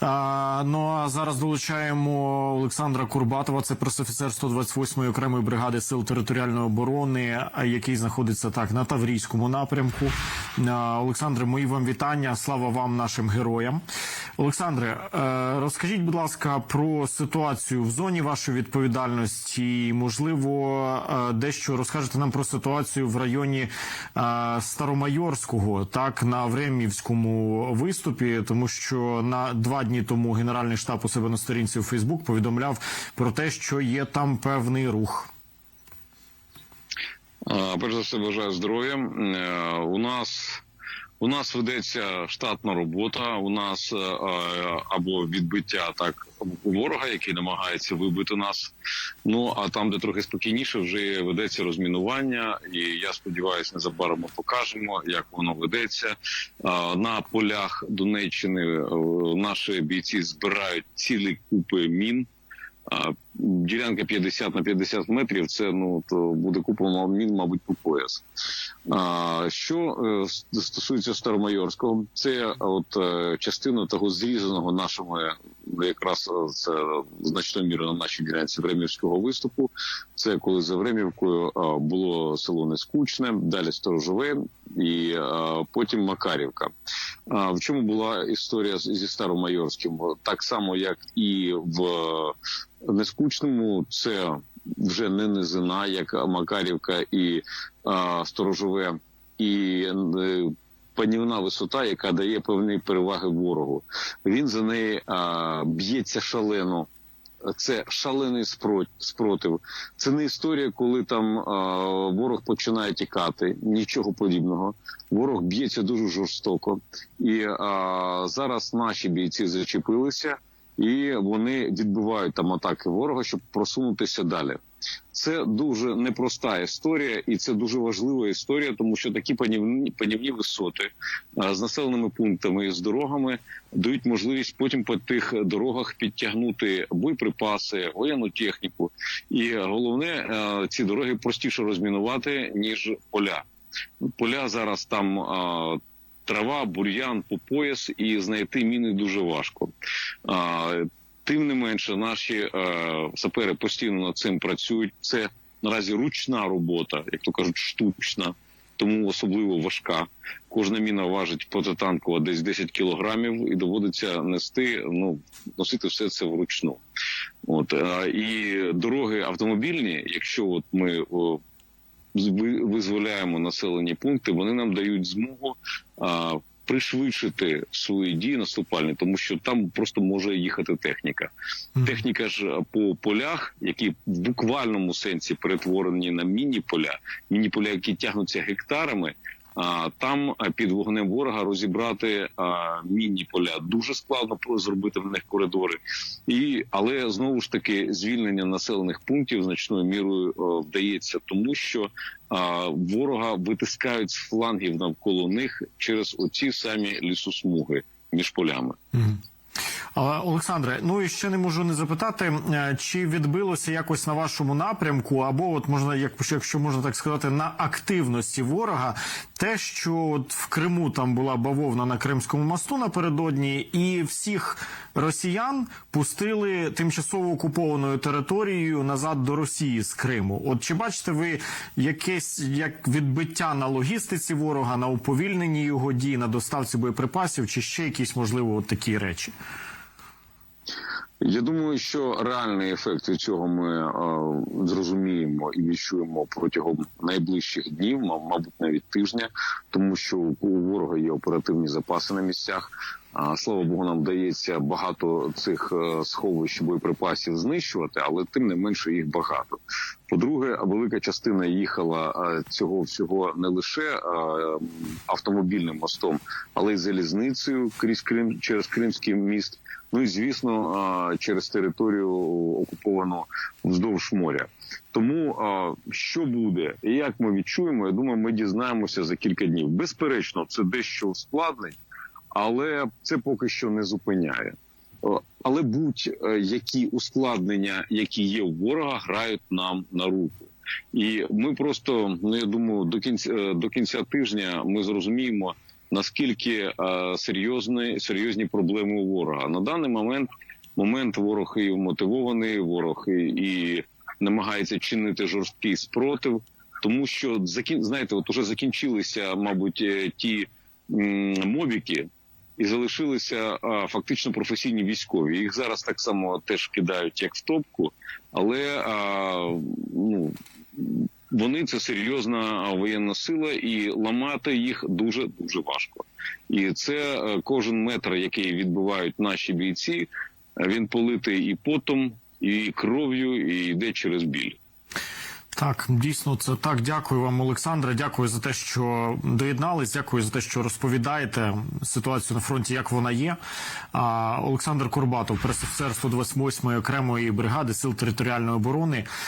Ну а зараз долучаємо Олександра Курбатова, це пресофіцер 128-ї окремої бригади сил територіальної оборони, який знаходиться так на Таврійському напрямку. Олександре, мої вам вітання. Слава вам, нашим героям. Олександре, е, розкажіть, будь ласка, про ситуацію в зоні вашої відповідальності. Можливо, е, дещо розкажете нам про ситуацію в районі е, Старомайорського, так на Времівському виступі, тому що на два дні тому Генеральний штаб у себе на сторінці у Фейсбук повідомляв про те, що є там певний рух. Перш за все, бажаю здоров'я. У нас у нас ведеться штатна робота. У нас е, е, або відбиття так ворога, який намагається вибити нас. Ну а там, де трохи спокійніше, вже ведеться розмінування, і я сподіваюся, незабаром ми покажемо, як воно ведеться. А, На полях Донеччини е, наші бійці збирають цілі купи мін. Ділянка 50 на 50 метрів. Це ну то буде купа мін, мабуть, по пояс. А, що е, стосується Старомайорського, це от е, частина того зрізаного нашими якраз е, це значною мірою на нашій ділянці Времівського виступу. Це коли за Времівкою е, було село Нескучне, далі Сторожове і е, потім Макарівка. А в чому була історія зі Старомайорським? Так само, як і в Нескучному, це вже не низина, як Макарівка і а, Сторожове, і е, панівна висота, яка дає певні переваги ворогу. Він за неї а, б'ється шалено. Це шалений спро- спротив. Це не історія, коли там ворог починає тікати. Нічого подібного. Ворог б'ється дуже жорстоко, і а, зараз наші бійці зачепилися, і вони відбивають там атаки ворога, щоб просунутися далі. Це дуже непроста історія, і це дуже важлива історія, тому що такі панівні панівні висоти з населеними пунктами і з дорогами дають можливість потім по тих дорогах підтягнути боєприпаси, воєнну техніку. І головне, ці дороги простіше розмінувати ніж поля. Поля зараз там трава, бур'ян по пояс, і знайти міни дуже важко. Тим не менше, наші е, сапери постійно над цим працюють. Це наразі ручна робота, як то кажуть, штучна, тому особливо важка. Кожна міна важить протитанкова десь 10 кілограмів, і доводиться нести, ну носити все це вручну. От е, і дороги автомобільні, якщо от ми о, визволяємо населені пункти, вони нам дають змогу а, пришвидшити свої дії наступальні, тому що там просто може їхати техніка. Техніка ж по полях, які в буквальному сенсі перетворені на міні-поля, міні-поля, які тягнуться гектарами. Там під вогнем ворога розібрати мінні поля дуже складно зробити в них коридори, і але знову ж таки звільнення населених пунктів значною мірою вдається, тому що ворога витискають з флангів навколо них через оці самі лісосмуги між полями. Олександре, ну і ще не можу не запитати, е, чи відбилося якось на вашому напрямку, або от можна, як якщо можна так сказати, на активності ворога, те, що от в Криму там була бавовна на Кримському мосту напередодні, і всіх росіян пустили тимчасово окупованою територією назад до Росії з Криму. От чи бачите ви якесь як відбиття на логістиці ворога, на уповільненні його дій, на доставці боєприпасів, чи ще якісь можливо от такі речі? Я думаю, що реальний ефект цього ми е, зрозуміємо і відчуємо протягом найближчих днів, ма- мабуть, навіть тижня, тому що у ворога є оперативні запаси на місцях. Слава Богу, нам вдається багато цих е, сховищ боєприпасів знищувати, але тим не менше їх багато. По-друге, велика частина їхала е, цього всього не лише е, автомобільним мостом, але й залізницею крізь Крим через Кримський міст. Ну і звісно, через територію окуповану вздовж моря. Тому що буде і як ми відчуємо, я думаю, ми дізнаємося за кілька днів. Безперечно, це дещо ускладнить, але це поки що не зупиняє. Але будь-які ускладнення, які є у ворога, грають нам на руку. І ми просто ну я думаю, до кінця до кінця тижня ми зрозуміємо, наскільки е, серйозні, серйозні проблеми у ворога. На даний момент момент ворог і мотивований, ворог і, і намагається чинити жорсткий спротив, тому що знаєте, от уже закінчилися, мабуть, е, ті м, мобіки. І залишилися а, фактично професійні військові. Їх зараз так само теж кидають як в топку, але а, ну вони це серйозна воєнна сила, і ламати їх дуже дуже важко. І це е, кожен метр, який відбивають наші бійці, е, він политий і потом, і кров'ю, і йде через біль. Так, дійсно, це так. Дякую вам, Олександре. Дякую за те, що доєднались. Дякую за те, що розповідаєте ситуацію на фронті, як вона є. Олександр Курбатов, пресофіцер 128-ї окремої бригади сил територіальної оборони.